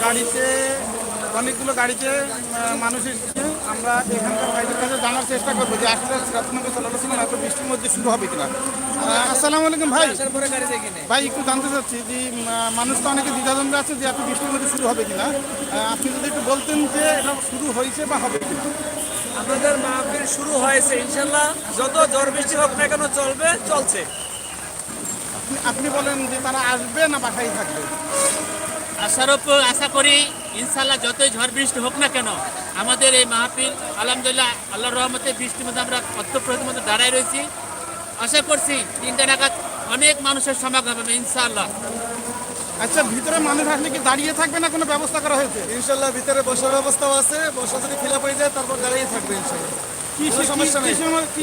গাড়িতে অনেকগুলো গাড়িতে মানুষ এসেছে। আমরা এখানকার ভাইদের কাছে জানার চেষ্টা করব যে আসলে সাল্লাহ সাল্লাম এত বৃষ্টির মধ্যে শুরু হবে কিনা। আসসালামু আলাইকুম ভাই। ভাই একটু জানতে চাচ্ছি যে মানুষ তো অনেকে দ্বিধাদ্বন্দ্বে আছে যে এত বৃষ্টির মধ্যে শুরু হবে কিনা। আপনি যদি একটু বলতেন যে এটা শুরু হয়েছে বা হবে কিনা। আমাদের মাহফিল শুরু হয়েছে ইনশাল্লাহ। যত ঝড় বৃষ্টি হোক না কেন চলবে চলছে। আপনি- আপনি বলেন যে তারা আসবে না বাসায় থাকবে? আশার উপর আশা করি ইনশাল্লাহ যতই ঝড় বৃষ্টি হোক না কেন আমাদের এই মাহফিল আলহামদুলিল্লাহ আল্লাহর রহমতে বৃষ্টির মধ্যে আমরা অত্যপ্রতির মধ্যে দাঁড়ায় রয়েছি। আশা করছি তিনটা নাগাদ অনেক মানুষের সমাগম হবে ইনশাআল্লাহ। আচ্ছা ভিতরে মানুষ আসলে কি দাঁড়িয়ে থাকবে না কোনো ব্যবস্থা করা হয়েছে? ইনশাল্লাহ ভিতরে বসার ব্যবস্থাও আছে বসা যদি ফিল হয়ে যায় তারপর দাঁড়িয়ে থাকবে ইনশাল্লাহ সমস্যা নেই।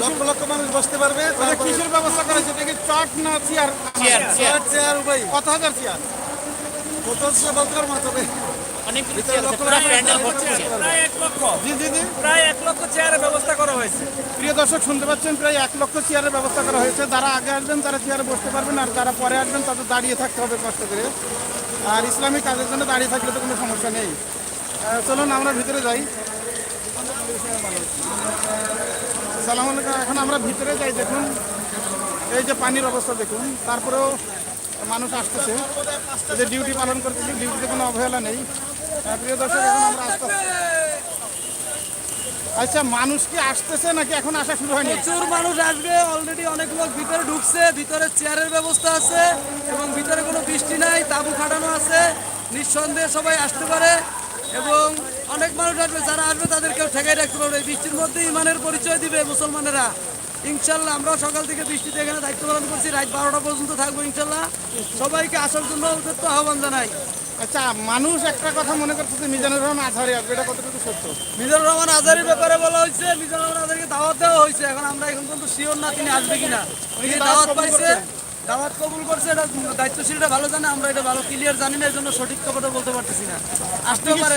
লক্ষ লক্ষ মানুষ বসতে পারবে আচ্ছা, কিসের ব্যবস্থা করা হয়েছে? দেখি চট না chair. Chair chair. Chair chair উপায় কত হাজার চেয়ার? কত সে বলতে না তবে। প্রিয় দর্শক শুনতে পাচ্ছেন প্রায় এক লক্ষ চেয়ারের ব্যবস্থা করা হয়েছে। যারা আগে আসবেন তারা চেয়ারে বসতে পারবেন আর যারা পরে আসবেন তাদের দাঁড়িয়ে থাকতে হবে কষ্ট করে। আর ইসলামিক কাজের জন্য দাঁড়িয়ে থাকলে তো কোনো সমস্যা নেই। চলুন আমরা ভিতরে যাই। সালাম আলাইকুম। এখন আমরা ভিতরে যাই দেখুন। এই যে পানির অবস্থা দেখুন। তারপরেও মানুষ আসতেছে। যে ডিউটি পালন করতেছে, ডিউটিতে কোনো অবহেলা নেই। প্রিয় দর্শক, এখন আমরা আসতে আচ্ছা মানুষ কি আসতেছে নাকি এখন আসা শুরু হয়নি? প্রচুর মানুষ আসবে। অলরেডি অনেক লোক ভিতরে ঢুকছে, ভিতরে চেয়ারের ব্যবস্থা আছে এবং ভিতরে কোনো বৃষ্টি নাই, তাঁবু খাটানো আছে। নিঃসন্দেহে সবাই আসতে পারে এবং অনেক মানুষ আসবে। যারা আসবে তাদেরকেও ঠেকাই রাখতে পারবে। বৃষ্টির মধ্যে ইমানের পরিচয় দিবে মুসলমানেরা। ইনশাল্লাহ আমরা সকাল থেকে বৃষ্টিতে এখানে দায়িত্ব পালন করছি। রাত বারোটা পর্যন্ত থাকব ইনশাল্লাহ। সবাইকে আসার জন্য ওদের তো আহ্বান জানাই। আচ্ছা মানুষ একটা কথা মনে করতেছে মিজানুর রহমান আজহারি আসবে এটা কতটুকু সত্য? মিজানুর রহমান আজারির ব্যাপারে বলা হয়েছে মিজানুর রহমান আজারিকে দাওয়াত দেওয়া হয়েছে। এখন আমরা এখন পর্যন্ত শিওর না তিনি আসবে কিনা। উনি দাওয়াত পাইছে? দাওয়াত কবুল করছে এটা দায়িত্বশীলটা ভালো জানে আমরা এটা ভালো ক্লিয়ার জানি না এই জন্য সঠিক কথা বলতে পারতেছি না। আসতেও পারে।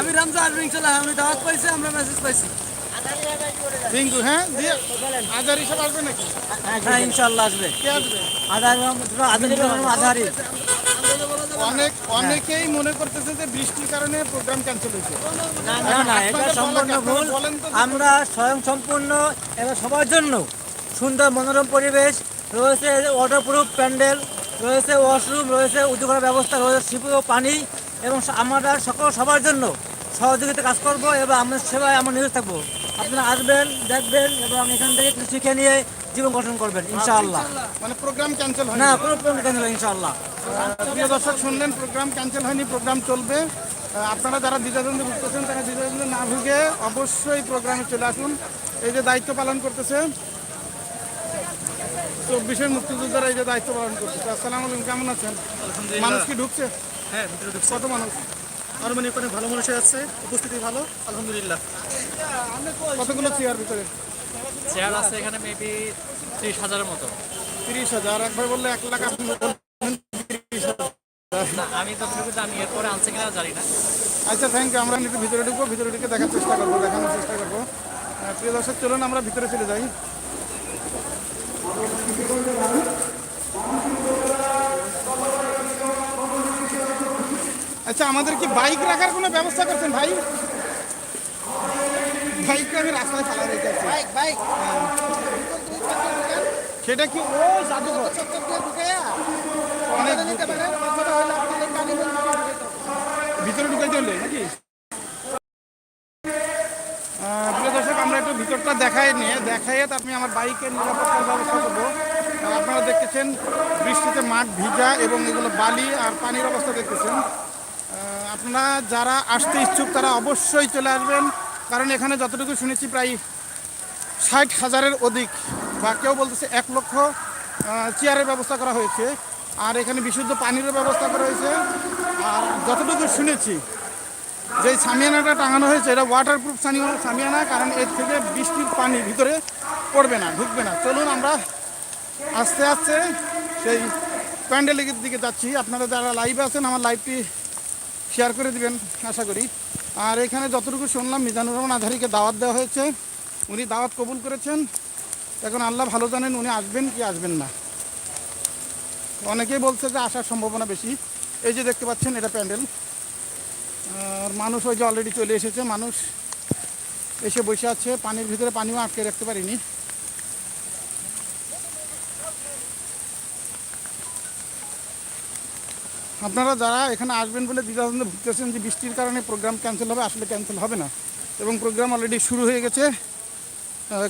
আমি রামজা আসবে ইনশাল্লাহ হ্যাঁ, উনি দাওয়াত পাইছে আমরা মেসেজ পাইছি। রিঙ্কু হ্যাঁ? দিয়ে আজহারি সব আসবে নাকি? হ্যাঁ ইনশাল্লাহ আসবে। কে আসবে? আজারি অনেক অনেকেই মনে করতেছে যে বৃষ্টির কারণে প্রোগ্রাম ক্যান্সেল হয়েছে। না না এটা সম্পূর্ণ ভুল। আমরা স্বয়ং সম্পূর্ণ এবং সবার জন্য সুন্দর মনোরম পরিবেশ রয়েছে ওয়াটারপ্রুফ প্যান্ডেল রয়েছে ওয়াশরুম রয়েছে উদ্যোগ করার ব্যবস্থা রয়েছে শিল্প পানি এবং আমরা সকল সবার জন্য সহযোগিতা কাজ করব এবং আমাদের সেবায় আমরা নিয়োগ থাকব। আপনারা আসবেন দেখবেন এবং এখান থেকে কিছু শিখে নিয়ে জীবন গঠন করবেন ইনশাআল্লাহ। মানে প্রোগ্রাম ক্যান্সেল হয় না কোনো প্রবলেম কেন ইনশাআল্লাহ। প্রিয় দর্শক শুনলেন প্রোগ্রাম ক্যান্সেল হয়নি প্রোগ্রাম চলবে। আপনারা যারা দ্বিধাদ্বন্দ্বে ভুগতেছেন তারা দ্বিধাদ্বন্দ্বে না ভুগে অবশ্যই প্রোগ্রামে চলে আসুন। এই যে দায়িত্ব পালন করতেছে চব্বিশের মুক্তিযোদ্ধারা এই যে দায়িত্ব পালন করতেছে। আসসালামু আলাইকুম কেমন আছেন? মানুষ কি ঢুকছে? হ্যাঁ ভিতরে ঢুকছে। কত মানুষ? আর মানে অনেক ভালো মানুষ আছে উপস্থিতি ভালো আলহামদুলিল্লাহ। কতগুলো চেয়ার ভিতরে? চেয়ার আছে এখানে মেবি ত্রিশ হাজারের মতো। তিরিশ হাজার একবার বললে এক লাখ আপনি। না আমি এরপরে আনছে কিনা জানি না। আচ্ছা থ্যাংক ইউ আমরা একটু ভিতরে ঢুকবো ভিতরে ঢুকে দেখার চেষ্টা করব দেখানোর চেষ্টা করব। আহ, প্রিয় দর্শক চলুন আমরা ভিতরে চলে যাই। আচ্ছা আমাদের কি বাইক রাখার কোনো ব্যবস্থা করছেন ভাই? আমি রাস্তায় ফালা। সেটা কি? ও জাদুঘর। অনেক ভিতরে ঢুকাইতে হলে নাকি? প্রিয় দর্শক আমরা একটু ভিতরটা দেখাই নিয়ে দেখাইয়ে তো আপনি আমার বাইকের নিরাপত্তার ব্যবস্থা করব। আপনারা দেখতেছেন বৃষ্টিতে মাঠ ভিজা এবং এগুলো বালি আর পানির অবস্থা দেখতেছেন। আপনারা যারা আসতে ইচ্ছুক তারা অবশ্যই চলে আসবেন। কারণ এখানে যতটুকু শুনেছি প্রায় ষাট হাজারের অধিক বা কেউ বলতেছে এক লক্ষ চেয়ারের ব্যবস্থা করা হয়েছে। আর এখানে বিশুদ্ধ পানিরও ব্যবস্থা করা হয়েছে। আর যতটুকু শুনেছি, যে সামিয়ানাটা টাঙানো হয়েছে, এটা ওয়াটারপ্রুফ সামিয়ানা, কারণ এর থেকে বৃষ্টির পানি ভিতরে পড়বে না, ঢুকবে না। চলুন আমরা আস্তে আস্তে সেই প্যান্ডেলের দিকে যাচ্ছি। আপনারা যারা লাইভে আছেন, আমার লাইভটি শেয়ার করে দিবেন, আশা করি। আর এখানে যতটুকু শুনলাম, মিজানুর রহমান আধারিকে দাওয়াত দেওয়া হয়েছে। উনি দাওয়াত কবুল করেছেন। এখন আল্লাহ ভালো জানেন উনি আসবেন কি আসবেন না। অনেকেই বলছে যে আসার সম্ভাবনা বেশি। এই যে দেখতে পাচ্ছেন, এটা প্যান্ডেল। আর মানুষ ওই যে অলরেডি চলে এসেছে, মানুষ এসে বসে আছে, পানির ভিতরে পানিও আটকে রাখতে পারিনি। আপনারা যারা এখানে আসবেন বলে দ্বিধাদ্বন্দ্বে ভুগতেছেন যে বৃষ্টির কারণে প্রোগ্রাম ক্যান্সেল হবে, আসলে ক্যান্সেল হবে না। এবং প্রোগ্রাম অলরেডি শুরু হয়ে গেছে।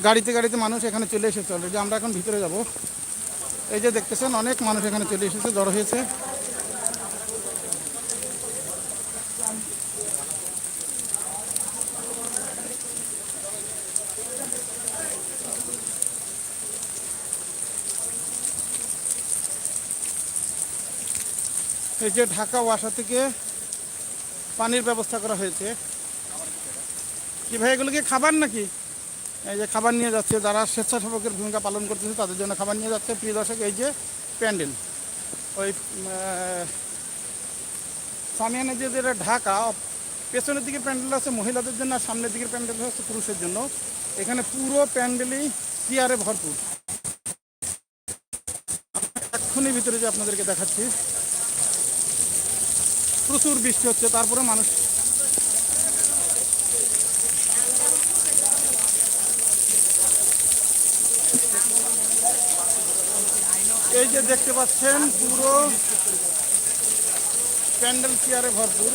গাড়িতে গাড়িতে মানুষ এখানে চলে এসেছে অলরেডি আমরা এখন ভিতরে যাব। এই যে দেখতেছেন, অনেক মানুষ এখানে চলে এসেছে, জড়ো হয়েছে। এই যে ঢাকা ওয়াসা থেকে পানির ব্যবস্থা করা হয়েছে। কি ভাই এগুলো কি খাবার নাকি? এই যে খাবার নিয়ে যাচ্ছে যারা স্বেচ্ছাসেবকের ভূমিকা পালন করতেছে তাদের জন্য খাবার নিয়ে যাচ্ছে। প্রিয় দর্শক এই যে প্যান্ডেল ওই আহ, সামিয়ানে যে যেটা ঢাকা পেছনের দিকে প্যান্ডেল আছে মহিলাদের জন্য আর সামনের দিকের প্যান্ডেল হচ্ছে পুরুষের জন্য। এখানে পুরো প্যান্ডেলই চেয়ারে ভরপুর। এক্ষুনি ভিতরে যে আপনাদেরকে দেখাচ্ছি প্রচুর বৃষ্টি হচ্ছে, তারপরে মানুষ এই যে দেখতে পাচ্ছেন, পুরো প্যান্ডেল চেয়ারে ভরপুর।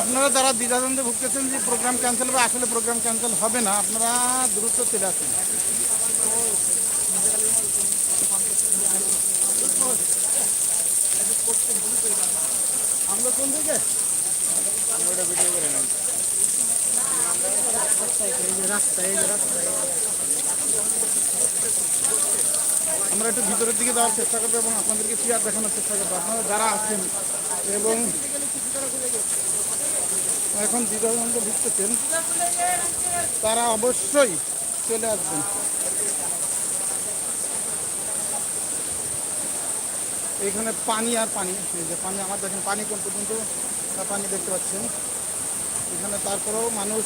আপনারা যারা দ্বিধাদ্বন্দ্বে ভুগতেছেন যে প্রোগ্রাম ক্যান্সেল হবে, আসলে প্রোগ্রাম ক্যান্সেল হবে না, আপনারা দ্রুত চলে আসুন। আমরা কোন দিকে আমরা একটু ভিতরের দিকে যাওয়ার চেষ্টা করব এবং আপনাদেরকে চেয়ার দেখানোর চেষ্টা করব। আপনারা যারা আছেন এবং এখন দ্বিধাদ্বন্দ্ব ভুগতেছেন তারা অবশ্যই চলে আসবেন। এখানে পানি আর পানি যে পানি আমার দেখেন, পানি কোন পর্যন্ত? পানি দেখতে পাচ্ছেন। এখানে তারপরেও মানুষ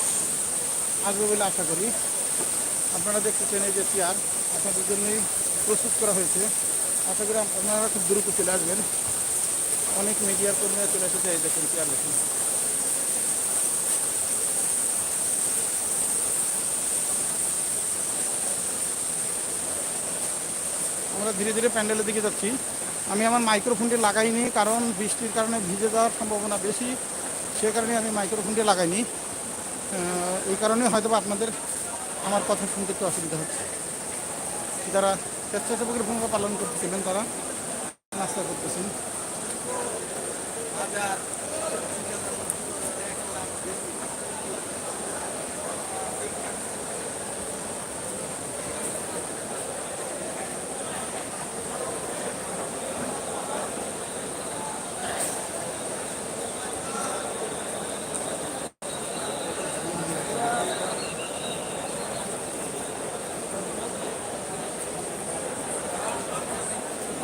আসবে বলে আশা করি। আপনারা দেখতেছেন এই যে চেয়ার আপনাদের জন্যই প্রস্তুত করা হয়েছে। আশা করি আপনারা খুব দ্রুত চলে আসবেন। অনেক মিডিয়ার কর্মীরা চলে এসেছে, এই দেখুন চেয়ার দেখুন। আমরা ধীরে ধীরে প্যান্ডেলের দিকে যাচ্ছি। আমি আমার মাইক্রোফোনটি লাগাইনি, কারণ বৃষ্টির কারণে ভিজে যাওয়ার সম্ভাবনা বেশি, সে কারণে আমি মাইক্রোফোনটি লাগাইনি। এই কারণে হয়তো আপনাদের আমার কথা শুনতে একটু অসুবিধা হচ্ছে। যারা স্বেচ্ছাসেবকের ভূমিকা পালন করতেছিলেন তারা নাস্তা করতেছেন।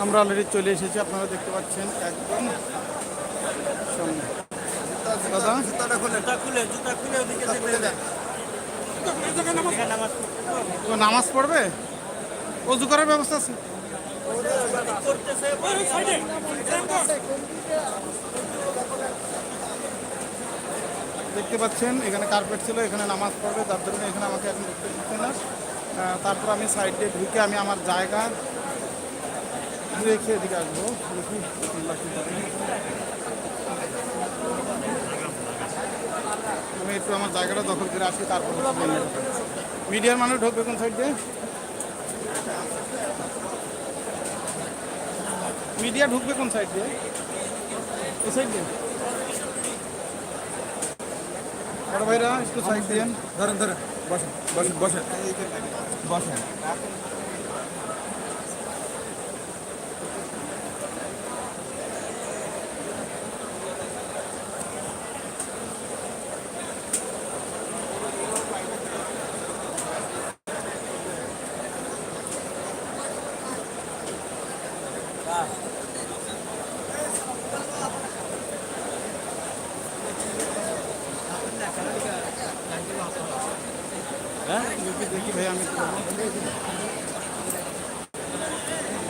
আমরা অলরেডি চলে এসেছি, আপনারা দেখতে পাচ্ছেন একদম। দাদা? ও নামাজ পড়বে? অজু করার ব্যবস্থা আছে? দেখতে পাচ্ছেন, এখানে কার্পেট ছিল, এখানে নামাজ পড়বে তার জন্য এখানে আমাকে এখন ঢুকতে দিচ্ছে না। তারপর আমি সাইড ঢুকে আমি আমার জায়গা রেখে এদিকে আসব দেখি। আমি একটু আমার জায়গাটা দখল করে আসি তারপর মিডিয়ার মানুষ ঢুকবে কোন সাইড দিয়ে? মিডিয়া ঢুকবে কোন সাইড দিয়ে? এই সাইড দিয়ে? বড় ভাইরা একটু সাইড দিয়ে? ধরেন ধরেন বসেন বসেন বসেন বসেন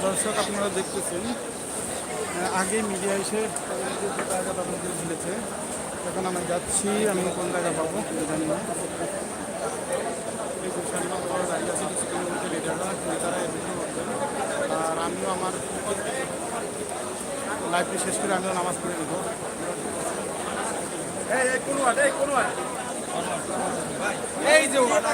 দর্শক, আপনারা দেখতেছেন আগে মিডিয়া এসে যে আপনাদের ঝুলেছে এখন আমি যাচ্ছি, আমি কোন জায়গা পাবো জানি না। আমরা। আর আমিও আমার লাইফটি শেষ করে আমিও নামাজ পড়ে নেব। এই যে ওয়ার্ড আজকে যে ওয়ার্ড।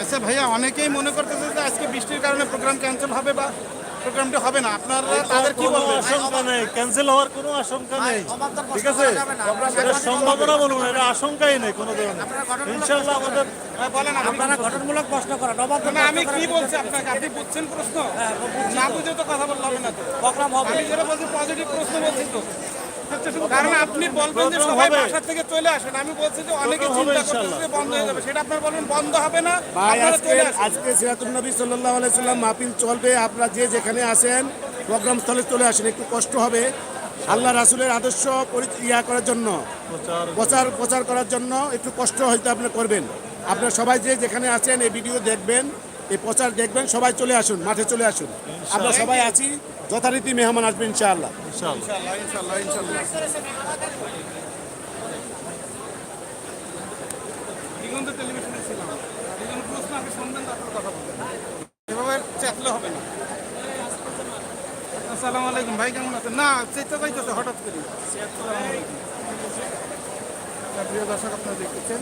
আচ্ছা ভাইয়া অনেকেই মনে করতেছে যে আজকে বৃষ্টির কারণে প্রোগ্রাম ক্যান্সেল হবে বা প্রোগ্রামটি হবে না। আপনারা তাদের কি বলবেন? আশঙ্কা নেই ক্যান্সেল হওয়ার কোনো আশঙ্কা নেই। ঠিক আছে? এটা সম্ভাবনা বলুন এটা আশঙ্কাই নেই কোনো ধরনের। ইনশাআল্লাহ আমাদের হ্যাঁ, বলেন আপনারা ঘটনমূলক প্রশ্ন করা নবাব না আমি কি বলছি আপনাকে? আপনি বুঝছেন প্রশ্ন? না বুঝে তো কথা বললাম না তো। প্রোগ্রাম হবে। আমি যেটা বলছি পজিটিভ প্রশ্ন বলছি তো। কারণ আপনি বলবেন যে সবাই বাসা থেকে চলে আসেন। আমি বলছি যে অনেকে চিন্তা করতেছে বন্ধ হয়ে যাবে। সেটা আপনার বলবেন বন্ধ হবে না। আপনারা আজকে চলে আসেন। আজকে সিরাতুল নবী সাল্লাহ আলাইসাল্লাম মাহফিল চলবে। আপনারা যে যেখানে আসেন প্রোগ্রাম স্থলে চলে আসেন। একটু কষ্ট হবে। আল্লাহ রাসুলের আদর্শ ইয়া করার জন্য প্রচার। প্রচার করার জন্য একটু কষ্ট হয়তো আপনি করবেন। আপনারা সবাই যে যেখানে আছেন এই ভিডিও দেখবেন এই প্রচার দেখবেন সবাই চলে আসুন মাঠে চলে আসুন। আমরা সবাই আছি। যথারীতি মেহমান আসবেন ইনশাআল্লাহ। আলাইকুম, ভাই কেমন না হঠাৎ করে। তা প্রিয় দর্শক, আপনারা দেখতেছেন।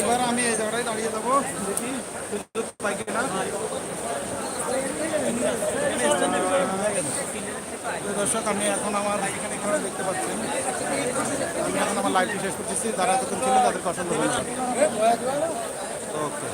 এবার আমি এই জায়গাটায় দাঁড়িয়ে যাব। দেখি সুযোগ পাই কিনা। দর্শক আমি এখন আমার এখানে ঘরে দেখতে পাচ্ছেন আমি এখন আমার লাইভটি শেষ করতেছি। যারা এতক্ষণ ছিল তাদেরকে অসংখ্য ওকে।